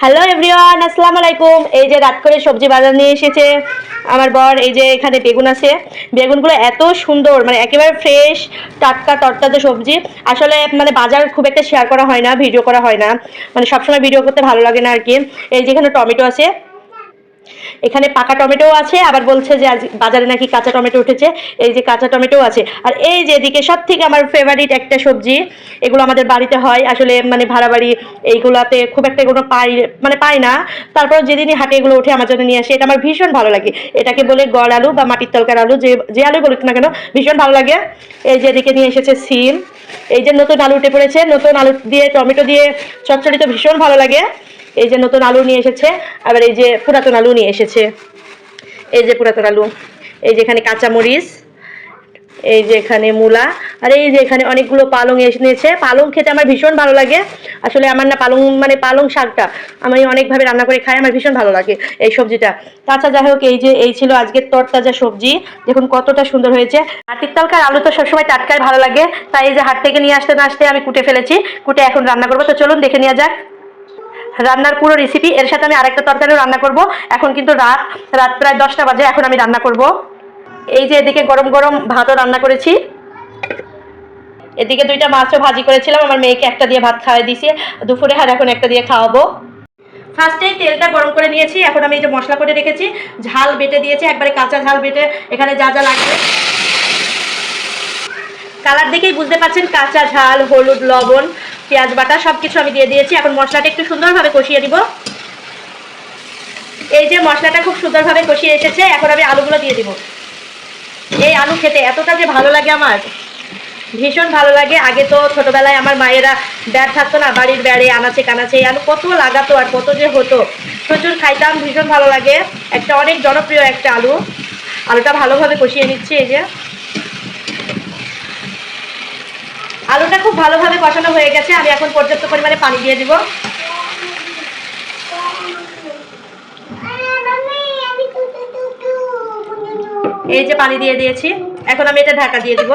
Hello everyone আসসালামু আলাইকুম এই যে রাত করে সবজি বাজার নিয়ে এসেছে আমার বর, এই যে এখানে বেগুন আছে। বেগুনগুলো এত সুন্দর মানে একেবারে ফ্রেশ টাটকা, তরতাজা সবজি। আসলে মানে বাজার খুব একটা শেয়ার করা হয় না ভিডিও করা হয় না। মানে সবসময় ভিডিও করতে ভালো লাগে না আর কি। এই যে এখানে টমেটো আছে। এখানে পাকা টমেটো আছে, আবার বলছে যে আজ বাজারে নাকি কাঁচা টমেটো উঠেছে, এই যে কাঁচা টমেটো আছে। আর এই যে এদিকে সব থেকে আমার ফেভারিট একটা সবজি, এগুলো আমাদের বাড়িতে হয়, আসলে মানে ভাড়া বাড়ি এইগুলাতে খুব একটা এগুলো পাই মানে পাই না। তারপর যেদিনই হাটে এগুলো উঠে আমার জন্য নিয়ে আসে, এটা আমার ভীষণ ভালো লাগে। এটাকে বলে গড় আলু বা মাটির তলকার আলু, যে যে আলু বলুক না কেন, ভীষণ ভালো লাগে। এই যে এদিকে নিয়ে এসেছে সিম। এই যে নতুন আলু উঠে পড়েছে, নতুন আলু দিয়ে, টমেটো দিয়ে চচ্চড়ি তো ভীষণ ভালো লাগে। এই যে নতুন আলু নিয়ে এসেছে, আবার এই যে পুরাতন আলু নিয়ে এসেছে। এই যে পুরাতন আলু, এই যে এখানে কাঁচামরিচ, এই যে এখানে মূলা, আর এই যে এখানে অনেকগুলো পালং এসে নিয়েছে। পালং খেতে আমার ভীষণ ভালো লাগে। আসলে আমার না পালং মানে পালং শাকটা আমি অনেকভাবে রান্না করে খাই, আমার ভীষণ ভালো লাগে এই সবজিটা। তাছাড়া যাই হোক, এই যে, এই ছিল আজকের তরতাজা সবজি। দেখুন কতটা সুন্দর হয়েছে। হাটির তলকার আলু তো সবসময় টাটকাই ভালো লাগে। তাই এই যে হাট থেকে নিয়ে আসতে না আসতে আমি কুটে ফেলেছি, কুটে এখন রান্না করব। তো চলুন দেখে নেওয়া যাক। রান্নার পুরো রেসিপি এর সাথে আমি আরেকটা তরকারিও রান্না করব। এখন কিন্তু রাত রাত প্রায় দশটা বাজে, এখন আমি রান্না করব। এই যে এদিকে গরম গরম ভাতও রান্না করেছি। এদিকে দুইটা মাছও ভাজি করেছিলাম, আমার মেয়েকে একটা দিয়ে ভাত খাওয়াই দিয়েছি দুপুরে আর এখন একটা দিয়ে খাওয়াবো। ফার্স্টেই তেলটা গরম করে নিয়েছি, এখন আমি এই যে মশলা করে রেখেছি। ঝাল বেটে দিয়েছি, একবারে কাঁচা ঝাল বেটে, এখানে যা যা লাগবে। কালার দেখেই বুঝতে পারছেন, কাঁচা ঝাল, হলুদ, লবণ। পেঁয়াজ বাটা সব কিছু আমি দিয়ে দিয়েছি। এখন মশলাটা একটু সুন্দরভাবে কষিয়ে দিব। এই যে মশলাটা খুব সুন্দরভাবে কষিয়ে এসেছে, এখন আমি আলুগুলো দিয়ে দিব। এই আলু খেতে এতটা যে ভালো লাগে আমার। ভীষণ ভালো লাগে। আগে তো ছোটবেলায় আমার মায়েরা ব্যাট থাকতো না, বাড়ির ব্যাড়ে, আনাচে কানাচে আলু কত লাগাতো আর কত যে হতো। প্রচুর খাইতাম, ভীষণ ভালো লাগে। একটা অনেক জনপ্রিয় একটা আলু। আলুটা ভালোভাবে কষিয়ে নিচ্ছি এই যে। আলুটা খুব ভালোভাবে কষানো হয়ে গেছে, আমি এখন পর্যাপ্ত পরিমাণে পানি দিয়ে দিব। এই যে পানি দিয়ে দিয়েছি, এখন আমি এটা ঢাকা দিয়ে দিব।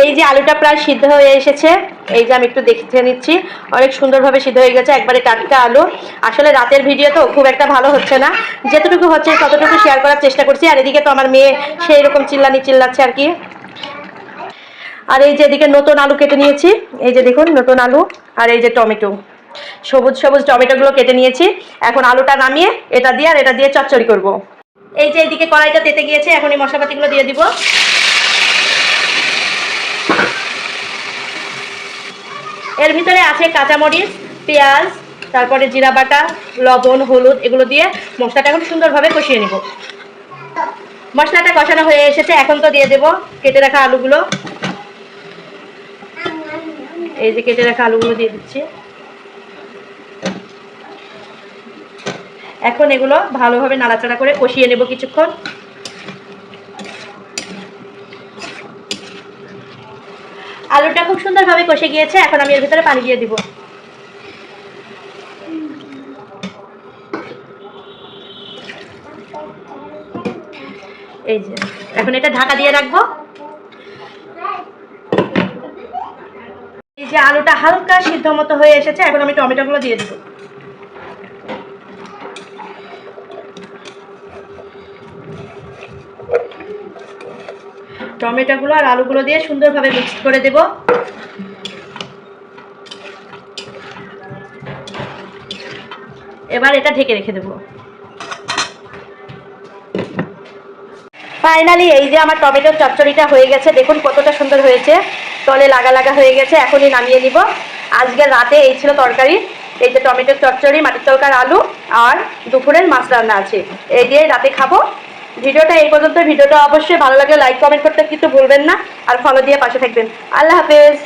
এই যে আলুটা প্রায় সিদ্ধ হয়ে এসেছে এই যে আমি একটু দেখে নিচ্ছি। অনেক সুন্দরভাবে সিদ্ধ হয়ে গেছে, একবারে টাটকা আলু। আসলে রাতের ভিডিও তো খুব একটা ভালো হচ্ছে না। যেতটুকু হচ্ছে ততটুকু শেয়ার করার চেষ্টা করছি। আর এদিকে তো আমার মেয়ে সেই রকম চিল্লানি চিল্লাচ্ছে আর কি। আর এই যে এদিকে নতুন আলু কেটে নিয়েছি। এই যে দেখুন, নতুন আলু আর এই যে টমেটো। সবুজ সবুজ টমেটোগুলো কেটে নিয়েছি। এখন আলুটা নামিয়ে এটা দিয়ে আর এটা দিয়ে চচ্চড়ি করব। এই যে এইদিকে কড়াইটা তেতে গিয়েছে, এখন এই মশলাপাতিগুলো দিয়ে দিব। এর ভিতরে আছে কাঁচামরিচ, পেঁয়াজ, তারপরে জিরা বাটা, লবণ, হলুদ, এগুলো দিয়ে মশলাটা এখন সুন্দরভাবে কষিয়ে নিব। মশলাটা কষানো হয়ে এসেছে, এখন তো দিয়ে দেব কেটে রাখা আলুগুলো। এই যে কেটে রাখা আলুগুলো দিয়ে দিচ্ছি। এখন এগুলো ভালোভাবে নাড়াচাড়া করে কষিয়ে নেব কিছুক্ষণ। আলুটা খুব সুন্দরভাবে কষে গিয়েছে, এখন আমি এর ভিতরে পানি দিয়ে দিব। এই যে, এখন এটা ঢাকা দিয়ে রাখব। এই যে আলুটা হালকা সিদ্ধ মতো হয়ে এসেছে, এখন আমি টমেটোগুলো দিয়ে দিব। টমেটোগুলো আর আলুগুলো দিয়ে সুন্দরভাবে মিক্স করে দেব। এবার এটা ঢেকে রেখে দেব। ফাইনালি এই যে আমার টমেটোর চচ্চড়িটা হয়ে গেছে, দেখুন কতটা সুন্দর হয়েছে। তলে লাগা লাগা হয়ে গেছে, এখনই নামিয়ে নিব। আজকে রাতে এই ছিল তরকারি, এই যে টমেটোর চচ্চড়ি, মাটির তরকার, আলু আর দুপুরের মাছ রান্না আছে। এই দিয়ে রাতে খাব। ভিডিওটা এই পর্যন্ত ভিডিওটা অবশ্যই ভালো লাগলে লাইক কমেন্ট করতে কিন্তু ভুলবেন না। আর ফলো দিয়ে পাশে থাকবেন। আল্লাহ হাফেজ।